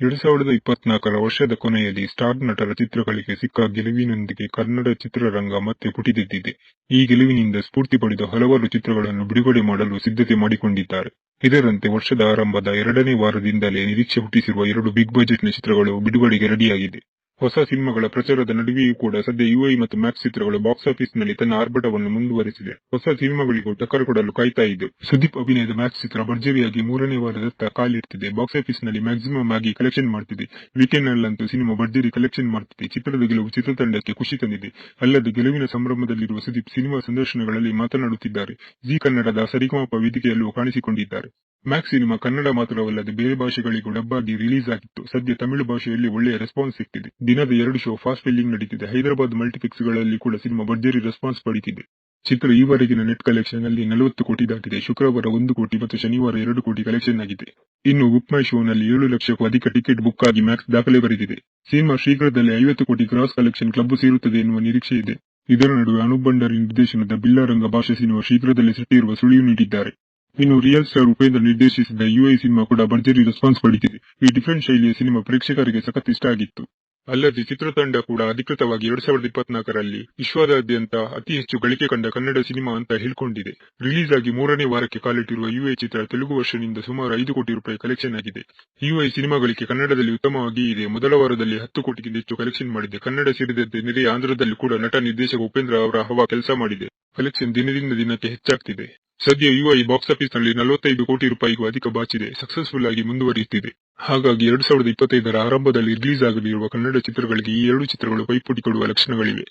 ಎರಡು ಸಾವಿರದ ಇಪ್ಪತ್ನಾಲ್ಕರ ವರ್ಷದ ಕೊನೆಯಲ್ಲಿ ಸ್ಟಾರ್ ನಟರ ಚಿತ್ರಗಳಿಗೆ ಸಿಕ್ಕ ಗೆಲುವಿನೊಂದಿಗೆ ಕನ್ನಡ ಚಿತ್ರರಂಗ ಮತ್ತೆ ಪುಟಿದೆದ್ದಿದೆ. ಈ ಗೆಲುವಿನಿಂದ ಸ್ಫೂರ್ತಿ ಪಡೆದು ಹಲವಾರು ಚಿತ್ರಗಳನ್ನು ಬಿಡುಗಡೆ ಮಾಡಲು ಸಿದ್ಧತೆ ಮಾಡಿಕೊಂಡಿದ್ದಾರೆ. ಇದರಂತೆ ವರ್ಷದ ಆರಂಭದ ಎರಡನೇ ವಾರದಿಂದಲೇ ನಿರೀಕ್ಷೆ ಹುಟ್ಟಿಸಿರುವ ಎರಡು ಬಿಗ್ ಬಜೆಟ್ನ ಚಿತ್ರಗಳು ಬಿಡುಗಡೆಗೆ ರೆಡಿಯಾಗಿದೆ. ಹೊಸ ಸಿನಿಮಾಗಳ ಪ್ರಚಾರದ ನಡುವೆಯೂ ಕೂಡ ಸದ್ಯ ಯುಐ ಮತ್ತು ಮ್ಯಾಕ್ಸ್ ಚಿತ್ರಗಳು ಬಾಕ್ಸ್ ಆಫೀಸ್ನಲ್ಲಿ ತನ್ನ ಆರ್ಭಟವನ್ನು ಮುಂದುವರೆಸಿದೆ. ಹೊಸ ಸಿನಿಮಾಗಳಿಗೂ ಟಕ್ಕರ್ ಕೊಡಲು ಕಾಯ್ತಾ ಇದೆ. ಸುದೀಪ್ ಅಭಿನಯದ ಮ್ಯಾಕ್ಸ್ ಚಿತ್ರ ಭರ್ಜರಿಯಾಗಿ ಮೂರನೇ ವಾರದತ್ತ ಕಾಲಿರ್ತಿದೆ ಬಾಕ್ಸ್ ಆಫೀಸ್ನಲ್ಲಿ ಮ್ಯಾಕ್ಸಿಮಮ್ ಆಗಿ ಕಲೆಕ್ಷನ್ ಮಾಡ್ತಿದೆ. ವೀಕೆಂಡ್ನಲ್ಲಂತೂ ಸಿನಿಮಾ ಭರ್ಜರಿ ಕಲೆಕ್ಷನ್ ಮಾಡ್ತಿದೆ. ಚಿತ್ರದ ಗೆಲುವು ಚಿತ್ರತಂಡಕ್ಕೆ ಖುಷಿ ತಂದಿದೆ. ಅಲ್ಲದೆ ಗೆಲುವಿನ ಸಂಭ್ರಮದಲ್ಲಿರುವ ಸುದೀಪ್ ಸಿನಿಮಾ ಸಂದರ್ಶನಗಳಲ್ಲಿ ಮಾತನಾಡುತ್ತಿದ್ದಾರೆ. ಜಿ ಕನ್ನಡದ ಸರಿಗಮಪ ವೇದಿಕೆಯಲ್ಲೂ ಕಾಣಿಸಿಕೊಂಡಿದ್ದಾರೆ. ಮ್ಯಾಕ್ಸ್ ಸಿನಿಮಾ ಕನ್ನಡ ಮಾತ್ರವಲ್ಲದೆ ಬೇರೆ ಭಾಷೆಗಳಿಗೂ ಡಬ್ ಆಗಿ ರಿಲೀಸ್ ಆಗಿತ್ತು. ಸದ್ಯ ತಮಿಳು ಭಾಷೆಯಲ್ಲಿ ಒಳ್ಳೆಯ ರೆಸ್ಪಾನ್ಸ್ ಸಿಕ್ಕಿದೆ ದಿನದ ಎರಡು ಶೋ ಫಾಸ್ಟ್ ಫಿಲ್ಲಿಂಗ್ ನಡೀತಿದೆ. ಹೈದರಾಬಾದ್ ಮಲ್ಟಿಪ್ಲೆಕ್ಸ್ಗಳಲ್ಲಿ ಕೂಡ ಸಿನಿಮಾ ಭರ್ಜರಿ ರೆಸ್ಪಾನ್ಸ್ ಪಡೀತಿದೆ. ಚಿತ್ರ ಈವರೆಗಿನ ನೆಟ್ ಕಲೆಕ್ಷನ್ ಅಲ್ಲಿ ನಲವತ್ತು ಕೋಟಿ ದಾಟಿದೆ. ಶುಕ್ರವಾರ ಒಂದು ಕೋಟಿ ಮತ್ತು ಶನಿವಾರ ಎರಡು ಕೋಟಿ ಕಲೆಕ್ಷನ್ ಆಗಿದೆ. ಇನ್ನು ಬುಕ್ ಮೈ ಶೋನಲ್ಲಿ ಏಳು ಲಕ್ಷಕ್ಕೂ ಅಧಿಕ ಟಿಕೆಟ್ ಬುಕ್ ಆಗಿ ಮ್ಯಾಕ್ಸ್ ದಾಖಲೆ ಬರೆದಿದೆ. ಸಿನಿಮಾ ಶೀಘ್ರದಲ್ಲೇ ಐವತ್ತು ಕೋಟಿ ಗ್ರಾಸ್ ಕಲೆಕ್ಷನ್ ಕ್ಲಬ್ ಸೇರುತ್ತದೆ ಎನ್ನುವ ನಿರೀಕ್ಷೆ ಇದೆ. ಇದರ ನಡುವೆ ಅನೂಪ್ ಭಂಡಾರಿ ನಿರ್ದೇಶನದ ಬಿಲ್ಲಾರಂಗ ಭಾಷೆ ಸಿನಿಮಾ ಶೀಘ್ರದಲ್ಲೇ ಸೆಟ್ಟೇರುವ ಸುಳಿವು ನೀಡಿದ್ದಾರೆ. ಇನ್ನು ರಿಯಲ್ ಸ್ಟಾರ್ ಉಪೇಂದ್ರ ನಿರ್ದೇಶಿಸಿದ ಯುಐ ಸಿನಿಮಾ ಕೂಡ ಭರ್ಜರಿ ರೆಸ್ಪಾನ್ಸ್ ಪಡಿತಿದೆ ಈ ಡಿಫರೆಂಟ್ ಶೈಲಿಯ ಸಿನಿಮಾ ಪ್ರೇಕ್ಷಕರಿಗೆ ಸಖತ್ ಇಷ್ಟ ಆಗಿತ್ತು. ಅಲ್ಲದೆ ಚಿತ್ರತಂಡ ಕೂಡ ಅಧಿಕೃತವಾಗಿ ಎರಡ್ ಸಾವಿರದ ಇಪ್ಪತ್ನಾಲ್ಕರಲ್ಲಿ ವಿಶ್ವದಾದ್ಯಂತ ಅತಿ ಹೆಚ್ಚು ಗಳಿಕೆ ಕಂಡ ಕನ್ನಡ ಸಿನಿಮಾ ಅಂತ ಹೇಳ್ಕೊಂಡಿದೆ. ರಿಲೀಸ್ ಆಗಿ ಮೂರನೇ ವಾರಕ್ಕೆ ಕಾಲಿಟ್ಟಿರುವ ಯುಐ ಚಿತ್ರ ತೆಲುಗು ವರ್ಷದಿಂದ ಸುಮಾರು ಐದು ಕೋಟಿ ರೂಪಾಯಿ ಕಲೆಕ್ಷನ್ ಆಗಿದೆ. ಯುಐ ಸಿನಿಮಾಗಳಿಗೆ ಕನ್ನಡದಲ್ಲಿ ಉತ್ತಮವಾಗಿ ಇದೆ. ಮೊದಲ ವಾರದಲ್ಲಿ ಹತ್ತು ಕೋಟಿಗಿಂತ ಹೆಚ್ಚು ಕಲೆಕ್ಷನ್ ಮಾಡಿದೆ. ಕನ್ನಡ ಸೇರಿದಂತೆ ನೆರೆಯ ಆಂಧ್ರದಲ್ಲಿ ಕೂಡ ನಟ ನಿರ್ದೇಶಕ ಉಪೇಂದ್ರ ಅವರ ಹವಾ ಕೆಲಸ ಮಾಡಿದೆ. ಕಲೆಕ್ಷನ್ ದಿನದಿಂದ ದಿನಕ್ಕೆ ಹೆಚ್ಚಾಗ್ತಿದೆ. ಸದ್ಯ ಯುಐ ಬಾಕ್ಸ್ ಆಫೀಸ್ನಲ್ಲಿ ನಲವತ್ತೈದು ಕೋಟಿ ರೂಪಾಯಿಗೂ ಅಧಿಕ ಬಾಚಿದೆ. ಸಕ್ಸಸ್ಫುಲ್ ಆಗಿ ಮುಂದುವರಿಯುತ್ತಿದೆ. ಹಾಗಾಗಿ ಎರಡ್ ಸಾವಿರದ ಇಪ್ಪತ್ತೈದರ ಆರಂಭದಲ್ಲಿ ರಿಲೀಸ್ ಆಗಲಿರುವ ಕನ್ನಡ ಚಿತ್ರಗಳಿಗೆ ಈ ಎರಡು ಚಿತ್ರಗಳು ಪೈಪೋಟಿ ಕೊಡುವ ಲಕ್ಷಣಗಳಿವೆ.